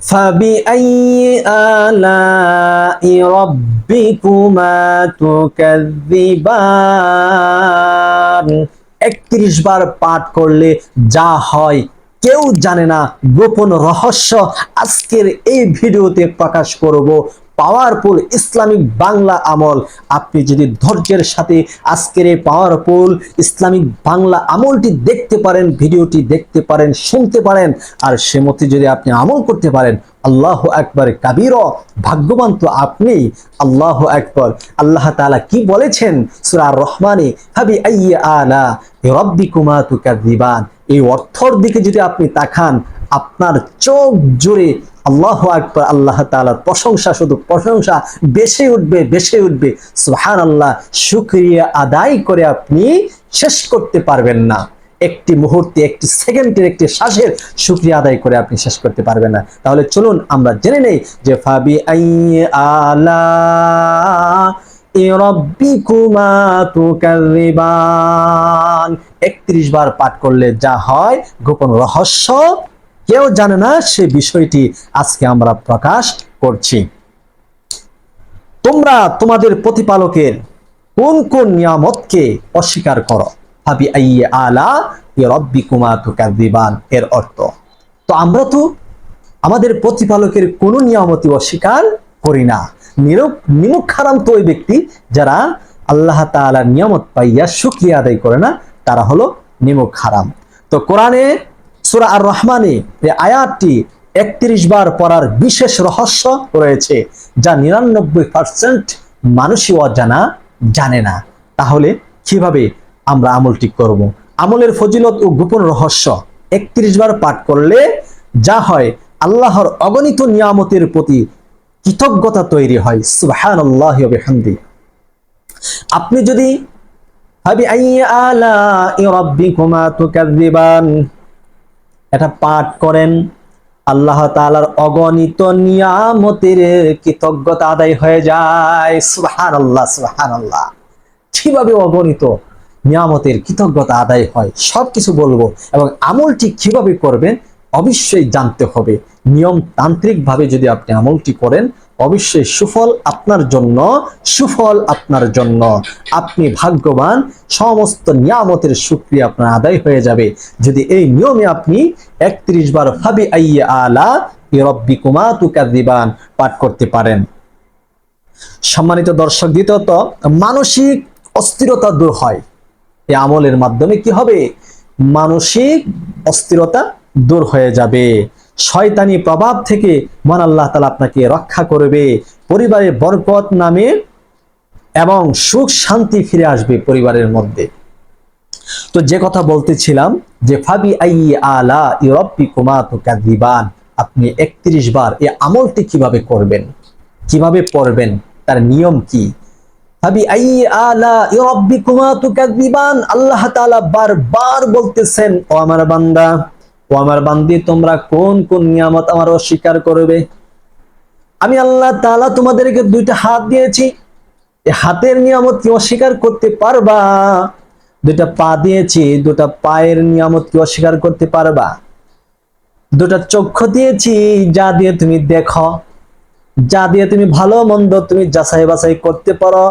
فبأي آلاء ربكما تكذبان একত্রিশ বার পাঠ করলে যা হয় কেউ জানে না গোপন রহস্য আজকের এই ভিডিওতে প্রকাশ করব পাওয়ারফুল ইসলামিক বাংলা আমল। আপনি যদি ধৈর্যের সাথে আজকের এই পাওয়ারফুল ইসলামিক বাংলা আমলটি দেখতে পারেন, ভিডিওটি দেখতে পারেন, শুনতে পারেন, আর সে মতে যদি আপনি আমল করতে পারেন, আল্লাহ একবার কাবির, ভাগ্যবান তো আপনি, আল্লাহ একবার আল্লাহ তাআলা কি বলেছেন? সূরা রহমানে, হাবি আইয়া আলা রব্বিকুমা তুকাযিবান। এই অর্থর দিকে যদি আপনি তাকান, আপনার চোখ জুড়ে আল্লাহ আকবর, আল্লাহ তাআলার প্রশংসা, শুধু প্রশংসা, বেশি উঠবে বেশি উঠবে। সুহান আল্লাহ শুক্রিয়া আদায় করে আপনি শেষ করতে পারবেন না। একটি মুহূর্তে, একটি সেকেন্ডের একটি শ্বাসের শুক্রিয়া আদায় করে আপনি শেষ করতে পারবেন না। তাহলে চলুন, আমরা জেনে নেই যে ফাবি আলা 31 বার পাঠ করলে যা হয়, গোপন রহস্য কেউ জানে না সে বিষয়টি আজকে আমরা প্রকাশ করছি। তোমরা তোমাদের প্রতিপালকের কোন কোন নিয়ামতকে অস্বীকার করো? ভাবি আইয়ে আলা রব্বি রব্বিকুমা তুকাযিবান এর অর্থ। তো আমরা তো আমাদের প্রতিপালকের কোন নিয়ামতি অস্বীকার করি না। নিরক নিমুখ হারাম তো ওই ব্যক্তি যারা আল্লাহ তাআলার নিয়ামত পাইয়া শুকরিয়া আদায় করে না, তারা হলো নিমুখ হারাম তো কোরআনে সূরা আর রহমানে এই আয়াতটি একত্রিশ বার পড়ার বিশেষ রহস্য রয়েছে, যা নিরানব্বই পার্সেন্ট মানুষই অজানা জানে না। তাহলে কীভাবে আমরা আমলটি করব? আমলের ফজিলত ও গোপন রহস্য একত্রিশ বার পাঠ করলে যা হয়, আল্লাহর অগণিত নিয়ামতের প্রতি কৃতজ্ঞতা তৈরি হয়। সুবহান আল্লাহ আপনি যদি আলা রব্বিকুমা এটা পাঠ করেন। আল্লাহ তালার অগণিত নিয়ামতের কৃতজ্ঞতা আদায় হয়ে যায়। সুহান আল্লাহ সুহান আল্লাহ কীভাবে অগণিত নিয়ামতের কৃতজ্ঞতা আদায় হয়। সব কিছু বলব এবং আমলটি কীভাবে করবেন অবশ্যই জানতে হবে। নিয়ম তান্ত্রিক ভাবে যদি আপনি আমলটি করেন অবশ্যই সুফল আপনার জন্য, সুফল আপনার জন্য। আপনি ভাগ্যবান, সমস্ত নিয়ামতের সুক্রিয়া আপনার আদায় হয়ে যাবে। যদি এই নিয়মে আপনি একত্রিশ বার ফাবি আইয়ে আলা রব্বি কুমা তুকাদিবান পাঠ করতে পারেন। সম্মানিত দর্শক, দ্বিতীয়ত, মানসিক অস্থিরতা দূর হয়। এই আমলের মাধ্যমে কি হবে? মানসিক অস্থিরতা দূর হয়ে যাবে। শয়তানি প্রভাব থেকে মান আল্লাহ তালা আপনাকে রক্ষা করবে। পরিবারে বরকত নামে এবং সুখ শান্তি ফিরে আসবে পরিবারের মধ্যে। তো যে কথা বলতেছিলাম যে, ফাবি আই আলা ইউরব্বি কুমা তুকাদিবান আপনি একত্রিশ বার এই আমলটি কীভাবে করবেন? কীভাবে পড়বেন? তার নিয়ম কি? ফাবি আই আলা ইউরব্বি কুমা তুকাদিবান আল্লাহ তাআলা বারবার বলতেছেন, ও আমার বান্দা ও আমার বান্দি, তোমরা কোন কোন নিয়ামত আমার অস্বীকার করবে? আমি আল্লাহ তাআলা তোমাদেরকে দুইটা হাত দিয়েছি। হাতের নিয়ামত কি অস্বীকার করতে পারবা? দুটা পা দিয়েছি দুটা পায়ের নিয়ামত কি অস্বীকার করতে পারবা? দুটা চক্ষু দিয়েছি, যা দিয়ে তুমি দেখো। যা দিয়ে তুমি ভালো মন্দ তুমি যাচাই বাছাই করতে পারো।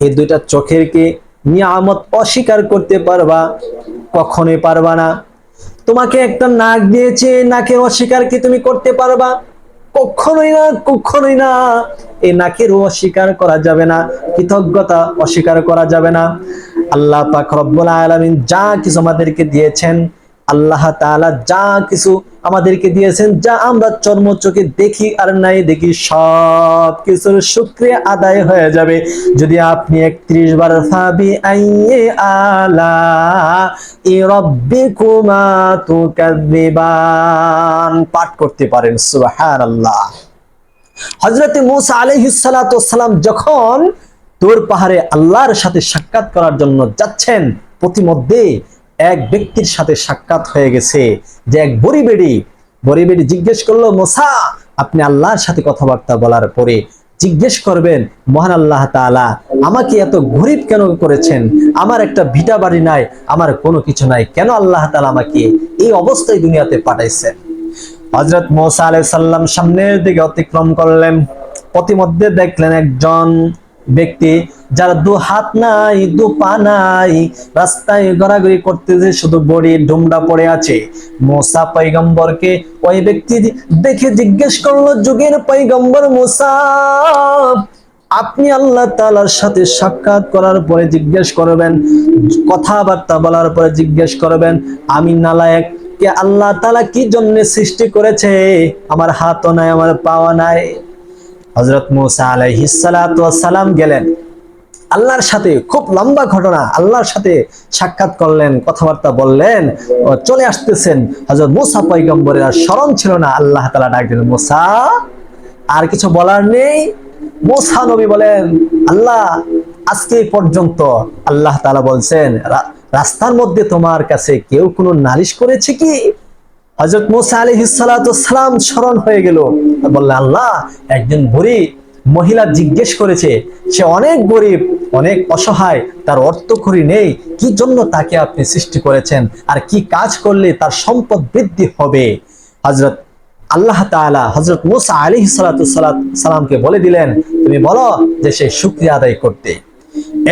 এই দুইটা চোখের কি নিয়ামত অস্বীকার করতে পারবা? কখনোই পারবা না। তোমাকে একটা নাক দিয়েছে নাকে অস্বীকার কি তুমি করতে পারবা? কখনোই না কখনোই না। এই নাকের অস্বীকার করা যাবে না, কৃতজ্ঞতা অস্বীকার করা যাবে না। আল্লাহ পাক রব্বুল আলামিন যা কিছু আমাদেরকে দিয়েছেন আল্লাহ তাআলা যা কিছু আমাদেরকে দিয়েছেন, যা আমরা চর্ম চোখে দেখি আর নাই দেখি, সব কিছুর শুক্রিয়া আদায় হয়ে যাবে। যদি আপনি একত্রিশ বার ফাবি আইয়ে আলা রব্বিকুমা তুকাযিবান পাঠ করতে পারেন, সুবহানাল্লাহ। হযরতে মূসা আলাইহিস সালাতু সালাম যখন তোর পাহাড়ে আল্লাহর সাথে সাক্ষাৎ করার জন্য যাচ্ছেন প্রতিমধ্যে এক ব্যক্তির সাথে সাক্ষাৎ হয়ে গেছে যে এক বড়ি বেড়ি বড়ি বেড়ি জিজ্ঞেস করল, মোসা, আপনি আল্লাহর সাথে কথাবার্তা বলার পরে জিজ্ঞেস করবেন, মহান আল্লাহ তাআলা, আমাকে এত গরিব কেন করেছেন? আমার একটা ভিটা বাড়ি নাই, আমার কোনো কিছু নাই, কেন আল্লাহ তাআলা আমাকে এই অবস্থায় দুনিয়াতে পাঠাইছেন? হজরত মোসা আলাই সাল্লাম সামনের দিকে অতিক্রম করলেন প্রতিমধ্যে দেখলেন একজন ব্যক্তি যার দু হাত নাই, দু পা নাই, রাস্তায় গড়াগড়ি করতেছে, শুধু বড়ি ডুমডা পড়ে আছে। মোসা পৈগম্বরকে ওই ব্যক্তি দেখে জিজ্ঞেস করল, যুগের পৈগম্বর মোসা, আপনি আল্লাহ তালার সাথে সাক্ষাৎ করার পরে জিজ্ঞেস করবেন, কথাবার্তা বলার পরে জিজ্ঞেস করবেন, আমি নালায়েক, কে আল্লাহ তালা কি জন্য সৃষ্টি করেছে? আমার হাতও নাই, আমার পাওয়া নাই। হযরত মুসা আলাইহিস সালাতু ওয়াস সালাম গেলেন। আল্লাহর সাথে খুব লম্বা ঘটনা, আল্লাহর সাথে সাক্ষাৎ করলেন, কথাবার্তা বললেন চলে আসতেছেন। হযরত মুসা পয়গম্বরের আর স্মরণ ছিল না, আল্লাহ তাআলা ডাক দিলেন, মুসা, আর কিছু বলার নেই? মুসা নবী বলেন, আল্লাহ, আজকে পর্যন্ত আল্লাহ তাআলা বলছেন, "রা- রাস্তার মধ্যে তোমার কাছে কেউ কোনো নালিশ করেছে কি? হজরত মুসা সালাতু সালাম স্মরণ হয়ে গেল। বললেন আল্লাহ, একজন বুড়ি মহিলা জিজ্ঞেস করেছে, সে অনেক গরিব, অনেক অসহায়, তার অর্থকরী নেই, কি জন্য তাকে আপনি সৃষ্টি করেছেন? আর কি কাজ করলে তার সম্পদ বৃদ্ধি হবে? হজরত আল্লাহ তাআলা হজরত মুসা আলী সালামকে বলে দিলেন, তুমি বলো যে সে শুক্রিয়া আদায় করতে।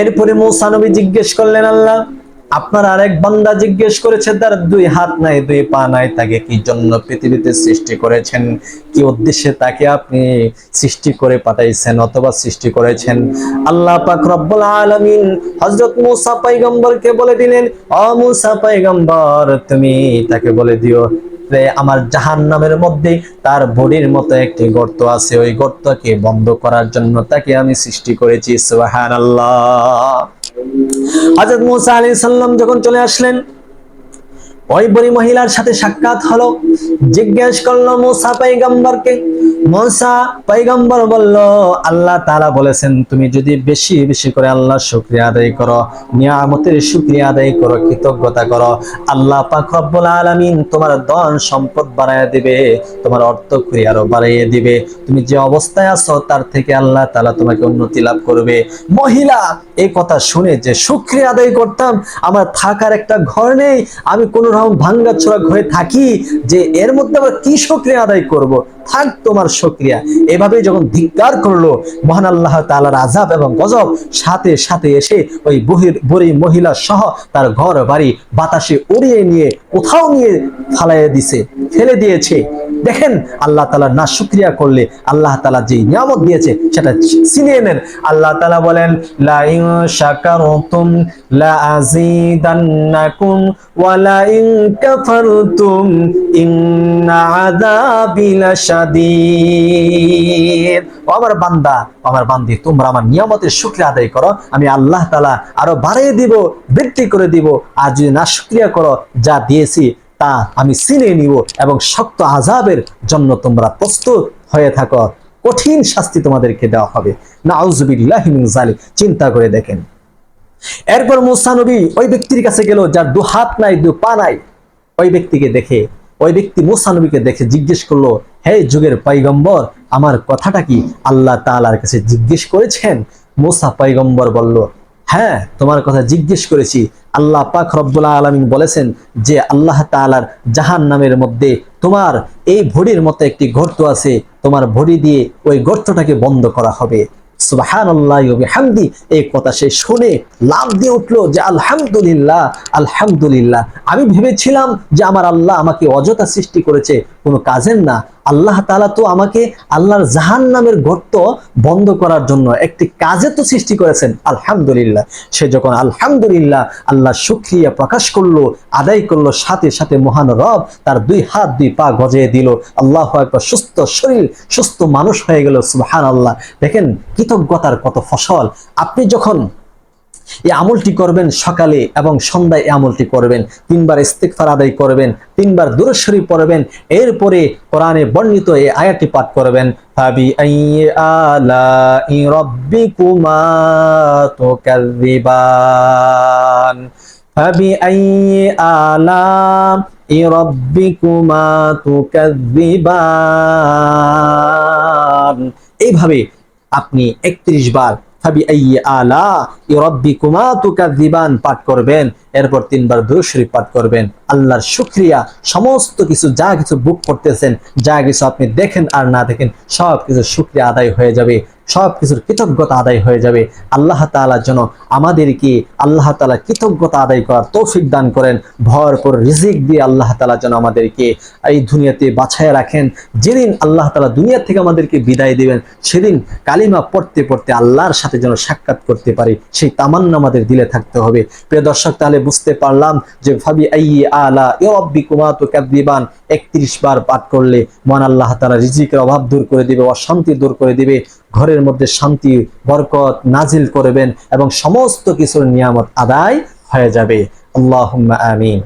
এরপরে মৌসা নবী জিজ্ঞেস করলেন, আল্লাহ আপনার আরেক বান্দা জিজ্ঞেস করেছে তার দুই হাত নাই, দুই পা নাই, তাকে কি জন্য পৃথিবীতে সৃষ্টি করেছেন? কি উদ্দেশ্যে তাকে আপনি সৃষ্টি করে পাঠাইছেন অথবা সৃষ্টি করেছেন? আল্লাহ পাক রব্বুল আলামিন হযরত মুসা পয়গম্বরকে বলে দিলেন, ও মুসা পয়গম্বর, তুমি তাকে বলে দিও আমার জাহান নামের মধ্যে তার বডির মতো একটি গর্ত আছে, ওই গর্তকে বন্ধ করার জন্য তাকে আমি সৃষ্টি করেছি, সুবহানাল্লাহ। হযরত মুসা আলাইহিস সালাম যখন চলে আসলেন ওই বুড়ি মহিলার সাথে সাক্ষাৎ হলো। জিজ্ঞেস করল, মুসা পৈগম্বরকে মুসা পৈগম্বর বলল, আল্লাহ তাআলা বলেছেন, তুমি যদি বেশি বেশি করে আল্লাহ শুকরিয়া আদায় করো, নিয়ামতের শুকরিয়া আদায় করো, কৃতজ্ঞতা করো, আল্লাহ পাক রব্বুল আলামিন তোমার ধন সম্পদ বাড়াইয়া দিবে, তোমার অর্থ আরও বাড়াইয়ে দিবে। তুমি যে অবস্থায় আছো, তার থেকে আল্লাহ তাআলা তোমাকে উন্নতি লাভ করবে। মহিলা এই কথা শুনে যে, শুকরিয়া আদায় করতাম, আমার থাকার একটা ঘর নেই, আমি কোনো রকম ভাঙ্গা ছোড়া হয়ে থাকি যে এর মধ্যে আবার কি সক্রিয়া আদায় করব? থাক তোমার সক্রিয়া। এভাবে যখন ধিক্কার করল, মহান আল্লাহ তালার আজাব এবং গজব, সাথে সাথে এসে ওই বহির, বড়ি মহিলা সহ তার ঘর বাড়ি বাতাসে উড়িয়ে নিয়ে কোথাও নিয়ে ফালাইয়ে দিছে। ফেলে দিয়েছে। দেখেন, আল্লাহ তালা না শুক্রিয়া করলে আল্লাহ তালা যে নিয়ামত দিয়েছে, সেটা ছিনিয়ে নেন। আল্লাহ তালা বলেন আমার বান্দা আমার বান্দি, তোমরা আমার নিয়ামতের শুকরিয়া আদায় করো। আমি আল্লাহ তালা আরও বাড়িয়ে দিব, বৃদ্ধি করে দিব। আর যদি না শুক্রিয়া করো, যা দিয়েছি তা আমি চিনে নিব এবং শক্ত আজাবের জন্য তোমরা প্রস্তুত হয়ে থাকো। কঠিন শাস্তি তোমাদেরকে দেওয়া হবে। না আউজুবিল্লাহি মিন জালিক চিন্তা করে দেখেন। এরপর মুসা নবী ওই ব্যক্তির কাছে গেল যার দু হাত নাই, দু পা নাই। ওই ব্যক্তিকে দেখে, ওই ব্যক্তি মুসা নবীকে দেখে জিজ্ঞেস করল, হে যুগের পাইগম্বর আমার কথাটা কি আল্লাহ তাআলার কাছে জিজ্ঞেস করেছেন? মুসা পাইগম্বর বলল হ্যাঁ তোমার কথা জিজ্ঞেস করেছি। আল্লাহ পাক রব্বুল আলামিন বলেছেন যে আল্লাহ তাআলার জাহান নামের মধ্যে তোমার এই ভড়ির মতো একটি গর্ত আছে, তোমার ভড়ি দিয়ে ওই গর্তটাকে বন্ধ করা হবে। ওয়া এই কথা সে শুনে লাভ দিয়ে উঠল যে আলহামদুলিল্লাহ আলহামদুলিল্লাহ। আমি ভেবেছিলাম যে আমার আল্লাহ আমাকে অযথা সৃষ্টি করেছে, কোনো কাজের না। আল্লাহ তালা তো আমাকে আল্লাহর জাহান নামের গর্ত বন্ধ করার জন্য একটি কাজে তো সৃষ্টি করেছেন। আলহামদুলিল্লাহ। সে যখন আলহামদুলিল্লাহ আল্লাহ শুক্রিয়া প্রকাশ করল, আদায় করল, সাথে সাথে মহান রব তার দুই হাত দুই পা গজিয়ে দিল। আল্লাহ একবার সুস্থ শরীর, সুস্থ মানুষ হয়ে গেল সুবহান আল্লাহ দেখেন কৃতজ্ঞতার কত ফসল। আপনি যখন এই আমলটি করবেন সকালে এবং সন্ধ্যায় এই আমলটি করবেন। তিনবার ইস্তেকফার আদায় করবেন, তিনবার দূরস্বরী পড়বেন, এরপরে কোরআনে বর্ণিত এই আয়াতটি পাঠ করবেন। ফাবি আলা রাব্বিকুমা তুকাযিবান ফাবি আলা রাব্বিকুমা তুকাযিবান এইভাবে আপনি একত্রিশ বার ফাবি আলা ইরব্বিকুমা তুকাযিবান পাঠ করবেন। এরপর তিনবার দুরুশরীফ পাঠ করবেন। আল্লাহর শুক্রিয়া, সমস্ত কিছু, যা কিছু বুক করতেছেন, যা কিছু আপনি দেখেন আর না দেখেন, সব কিছু শুক্রিয়া আদায় হয়ে যাবে। সব কিছুর কৃতজ্ঞতা আদায় হয়ে যাবে। আল্লাহ তাআলার জন্য আমাদেরকে আল্লাহ তাআলা কৃতজ্ঞতা আদায় করার তৌফিক দান করেন। ভরপুর রিজিক দিয়ে আল্লাহ তাআলা যেন আমাদেরকে এই দুনিয়াতে বাছায় রাখেন। যেদিন আল্লাহ তালা দুনিয়া থেকে আমাদেরকে বিদায় দিবেন, সেদিন কালিমা পড়তে পড়তে আল্লাহর সাথে যেন সাক্ষাৎ করতে পারি, সেই তামান্না আমাদের দিলে থাকতে হবে। প্রিয় দর্শক, তাহলে বুঝতে পারলাম যে ভাবি আলা ইকুমা তো ক্যাদিবান একত্রিশ বার পাঠ করলে মহান আল্লাহ তারা রিজিকের অভাব দূর করে দিবে, অশান্তি দূর করে দিবে, ঘরের মধ্যে শান্তি, বরকত নাজিল করবেন এবং সমস্ত কিছুর নিয়ামত আদায় হয়ে যাবে। আল্লাহ আমিন।